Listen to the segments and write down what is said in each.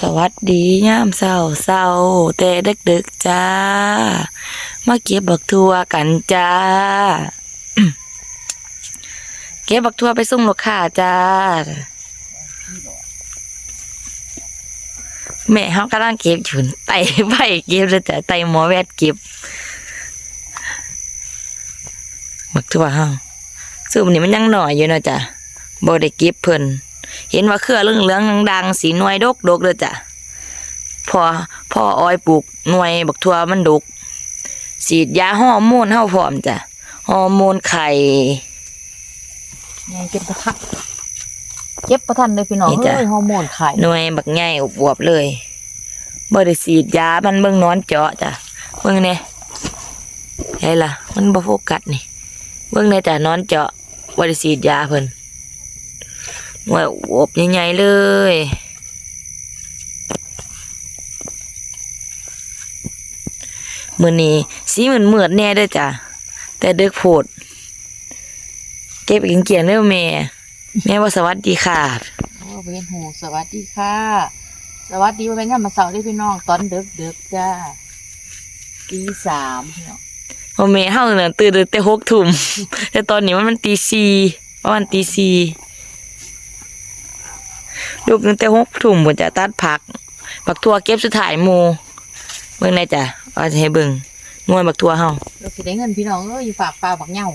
สวัสดียามเศร้าเศร้าแต่ดึกดึกจ้า มาเก็บบักทัวกันจ้า เก็บบักทัวไปส่งลูกค้าจ้า แม่เขากำลังเก็บอยู่ไตไปเก็บเลยจ้ะไตหมอแวดเก็บบักทัวเฮาซึ่งมันนี้มันยังหน่อยอยู่เนาะจ้ะบ่ได้เก็บเพิ่น เห็นว่าเครือเหลืองๆดังๆสีหน่วยดกดกๆเลยจ้ะพอพ่ออ้อยปลูกหน่วยบักทั่วมันดกฉีดยาฮอร์โมนเฮาพร้อมจ้ะฮอร์โมนไข่ไงเก็บประทันเก็บประทันเลยพี่น้องนี่จ้ะเฮ้ยฮอร์โมนไข่หน่วยบักใหญ่อวบๆเลยบ่ได้ฉีดยามันเบิ่งนอนเจาะจ้ะเบิ่งเนี่ยไงล่ะ มันบ่โฟกัสนี่เบิ่งเนี่ยจ้ะนอนเจาะบ่ได้ฉีดยาเพิ่น หน่วยอวบใหญ่ๆเลยมื้อนี้สีเหมือนเหมือดๆแน่เด้อจ้ะแต่ดึกโพดเก็บอีกเกียนๆเด้อแม่แม่ว่าสวัสดีค่ะโอ้เวนหูสวัสดีค่ะ สวัสดีว่าเป็นยามมาเสาร์ด้วยพี่น้องตอนเด็กเด็กๆจ้าตีสามพี่น้องพอเมย์เฮาเนี่ยตื่นแต่หกทุ่มแต่ตอนนี้มันมันตีสี่ประมาณตีสี่ ลูกตั้งแต่หกทุ่มผมจะตัดผักผักทั่วเก็บสุดท้ายหมูเบิ่งได้จ้ะเอาจะให้เบิ่งหน่วยบักทั่วเฮาเราสิได้เงินพี่น้องเอ้ยอยู่ฝากปลาบักเหง่า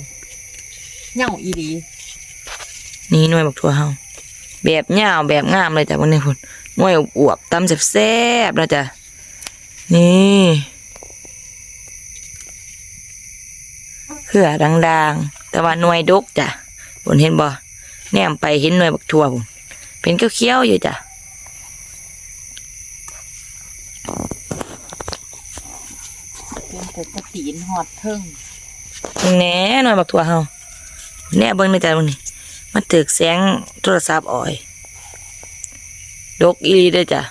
เหง่าอีดีนี่หน่วยบักทั่วเฮาแบบยาวแบบงามเลยจ้ะวันนี้พุ่นหน่วยอวบๆตำแซ่บๆนะจ้ะนี่เครือดังๆ แต่ว่าหน่วยดกจ้ะพุ่นเห็นบ่แนมไปเห็นหน่วยบักทั่วพุ่น เป็นเขียวๆอยู่จ้ะเป็นปกตินหอดเทิงเบิ่งแหน่หน่อยบักถั่วเฮาแหน่เบิ่งในใจเบิ่งนี่มันตึกแสงโทรศัพท์อ่อยดกอีหลีเด้อจ้ะ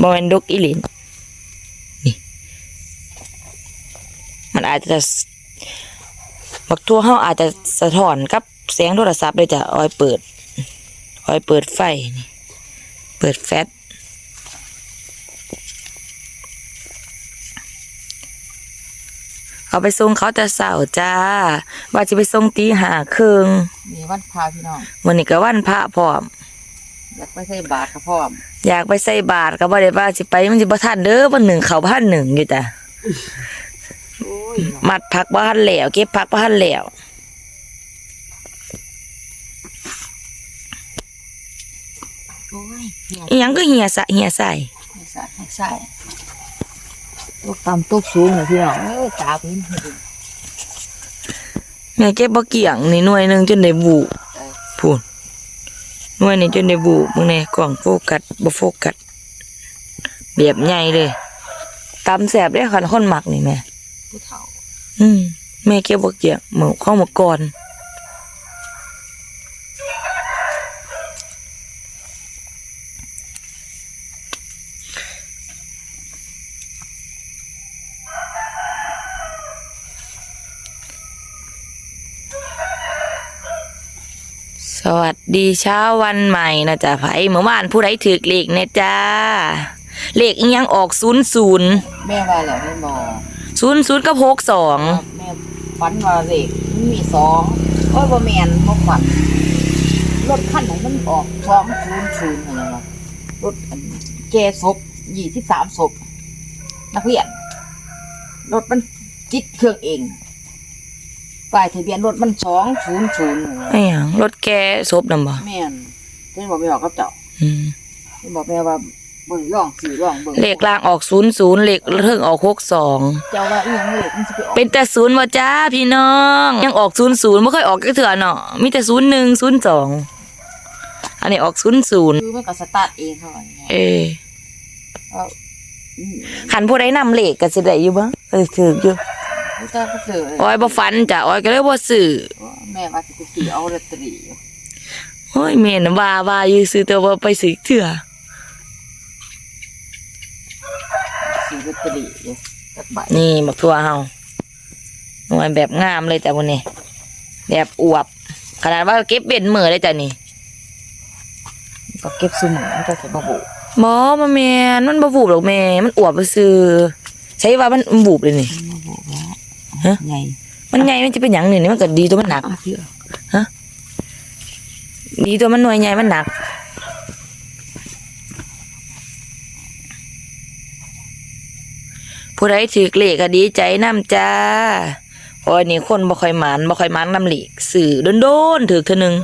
บ่แม่นดกอีหลีนี่ มันอาจจะบักทั่วเฮาอาจจะสะท้อนกับแสงโทรศัพท์เลยจ้ะออยเปิด ออยเปิดไฟนี่ เปิดแฟลชเอาไปส่งเขาแต่เสาร์จ้า ว่าจะไปส่งตีหาครึ่งมีวันพาพี่น้องวันนี้ก็วันพระพร้อม อยากไปใส่บาตรกับพ่อมอยากไปใส่บาตรก็บ่ได้ว่าสิไปมันสิบ่ทันเด้อวันหนึ่งเขาพันหนึ่งอยู่จ้ะโอ้ยมัดผักบ่ทันแล้วเก็บผักบ่ทันแล้ว อ้ยเหี่ยอีหยังก็เหี่ยสะเหี่ยใส่ให้ใส่ให้ใส่ตกต่ำตกสูงเลยพี่น้องเอ้ยตาเพิ่นเห็นแม่เก็บบ่เกี่ยงนี่หน่วยหนึงจนได้บูพูนหน่วยนี้จนได้บูมึงในกล่องโฟกัสบ่โฟกัสแบบใหญ่เลยตำแสบได้คันคนมักนี่แม่ผู้เฒ่า อืมแม่เก็บบ่เกี่ยงหมูเข้ามาก่อน วัสดีเช้าวันใหม่นะจ๊ะไผเมื่อวานผู้ใดถือเลขเนี่ยจ้าเลขอีหยังออกศูนย์ศูนย์แม่ว่าแล้วแม่หมอศูนย์ศูนย์กับหกสองแม่ฝันว่าเด็กมันมีสองโอ้ยบ่แม่นบ่ฝันรถคันไหนมันออกสองศูนย์ศูนย์อะไรวะรถอันแกศพยี่สิบสามศพนักเรียนรถมันจิตเครื่องเอง ป้ายทะเบียนรถมันสองศูนย์ศูนย์ไอ้หยังรถแกศพนำบ่แม่นเพิ่นบอกไม่บอกกับเจ้าอืมเพิ่นบอกแม่ว่าเบิ่งร่องสื่อร่องเบิ่งเลขล่างออกศูนย์ศูนย์เลขเทิงออกหกสองเจ้าว่าอีหยังเลขมันสิไปออกเป็นแต่ศูนย์ว่าจ้าพี่น้อง ยังออกศูนย์ศูนย์ไม่เคยออกก็เถื่อเนาะมีแต่ศูนย์หนึ่งศูนย์สองอันนี้ออกศูนย์ศูนย์คือมันก็สตาร์ทเองเท่านั้นไงเออเอาอืม ขันผู้ใดนำเลขก็สิได้อยู่บ้างเออถืออยู่ ผู้ตาก็เจอเลยอ้อยบ่ฟันจ้ะอ้อยก็เลยบ่ซื้อแม่ว่าสิไปซื้อเอาลอตเตอรี่อยู่โอ้ยแม่นว่าว่าอยู่ซื้อแต่ว่าไปซื้อเถื่อซื้อลอตเตอรี่อยู่สักใบนี่บักทั่วเฮาหน่วยแบบงามเลยจ้ะวันนี้แบบอวบ ขนาดว่าเก็บเป็นมือเลยจ้ะนี่ก็เก็บซื้อหมูมันก็เก็บบ่บุหมอมาแม่นมันบ่บูบหรอกแม่มันอวบไปซื้อใช้ว่ามันบูบเลยนี่ ฮะ ไงมันใหญ่มันจะเป็นหยังนี่นี่มันก็ดีตัวมันหนักอะพี่ดีตัวมันหน่วยใหญ่มันหนัก ผู้ใดถือเลขก็ดีใจน้ำจ้าโอ้ยนี่คนบ่ค่อยหมานบ่ค่อยหมานน้ำเหล็กสื่อโดนๆถือเท่อหนึง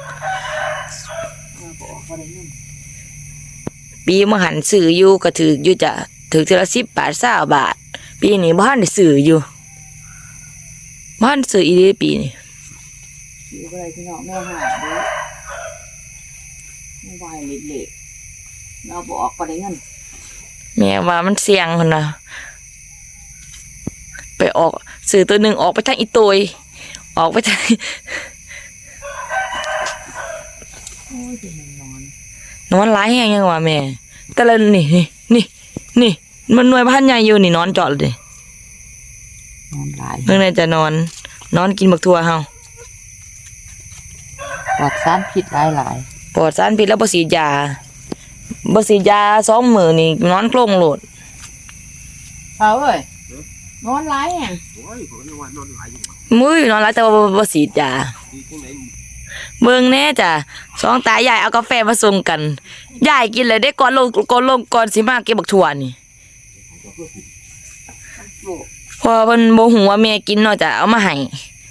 มาบอกว่าได้เงินปีมหันสื่ออยู่ก็ถืออยู่จ้ะถือทีละสิบบาทสาบาท ปีนี้บ้านได้สื่ออยู่ บ้านสื่ออีเดีปีนี้ซื้ออะไรพี่น้องแม่หาเด้อไม่ไหวเละๆเราบอกว่าได้เงินแม่ว่ามันเสี่ยงคนนะไปออกสื่อตัวหนึ่งออกไปทางอีโตยออกไปทางโอ้ยเป็นนอนนอนร้ายแห้งยังวะแม่ แต่ละนี่นี่นี่นี่มันหน่วยพันใหญ่อยู่นี่นอนเจอดเลย นอนหลายเมื่อไหรจะนอน นอนกินบักทั่วเฮาปลอดสารพิษหลายหลายปลอดสารพิษแล้วบ่สีดยาบ่สีดยาสองมือนี่นอนโกลงโหลดๆเขาเอ้ยนอนหลายแห่งโอ้ยผมนึกว่านอนหลายอยู่มืออยู่นอนแล้วแต่ว่าบ่บ่สีดยาดีที่ไหนเบิ่งแน่จ้ะสองตายายเอากาแฟมาส่งกันยายกินเลยได้ก่อนลงก่อนลงก่อนสิมาเก็บบักทั่วนี่โอ้ พอเพิ่นบ่ฮู้ว่าแม่กินเนาะจะเอามาให้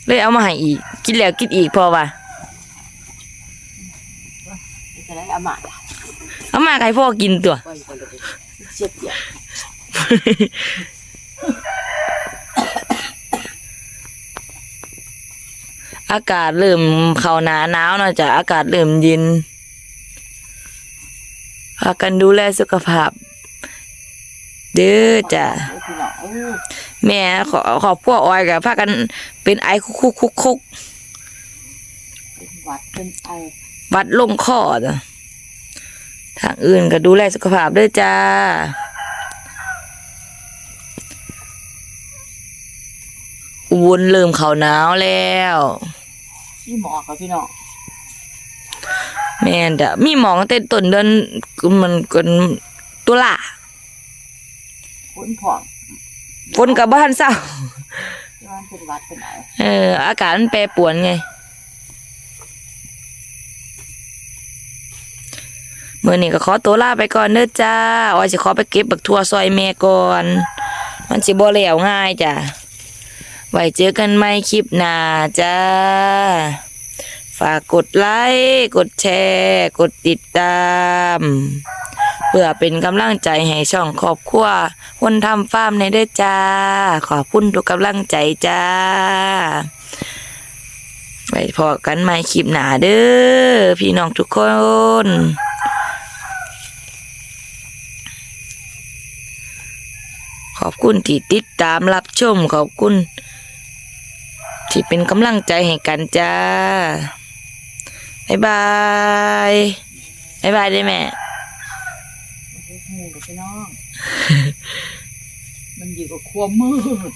เลยเอามาให้อีก กินแล้วกินอีกพอว่าจะได้อามาเอามาให้พ่อกินตัวเลยเสียบเดียวอากาศเริ่มเข้าหนาหนาวนาะจ้ะอากาศเริ่มเย็นพากันดูแลสุขภาพ เด้อจ้ะ โอ้ยพี่น้องเออแม่ขอขอบพวกออยกับพากันเป็นไอคุกคุกคุกคุกเป็นหวัดเป็นไอวัดลงคอจ้ะทางอื่นก็ดูแลสุขภาพด้วยจ้าอุบลเริ่มเข้าหนาวแล้วพี่หมอครับพี่น้องแม่นจ้ะมีหมองแต่ต้นเดือนมันกันตุลาฝนผ่อง ฝนกับบ้านเศร้าที่ว่าเป็นหวัดเป็นไอเออ อากาศมันแปรปรวนไงเมื่อนี้ก็ขอตัวลาไปก่อนเด้อจ้าออยสิขอไปเก็บบักทั่วซอยแม่ก่อน มันสิบ่แล้วง่ายจ้ะ ไว้เจอกันใหม่คลิปหน้าจ้า ฝากกดไลค์ กดแชร์ กดติดตาม เพื่อเป็นกำลังใจให้ช่องครอบครัวคนทำฟาร์มในเด้อจ้า ขอบคุณทุกกำลังใจจ้าไว้พอกันใหม่คลิปหนาเด้อพี่น้องทุกคนขอบคุณที่ติดตามรับชมขอบคุณ ที่เป็นกำลังใจให้กันจ้า บ๊ายบาย บ๊ายบายได้แม่ พี่น้อง มันอยู่กับความมืด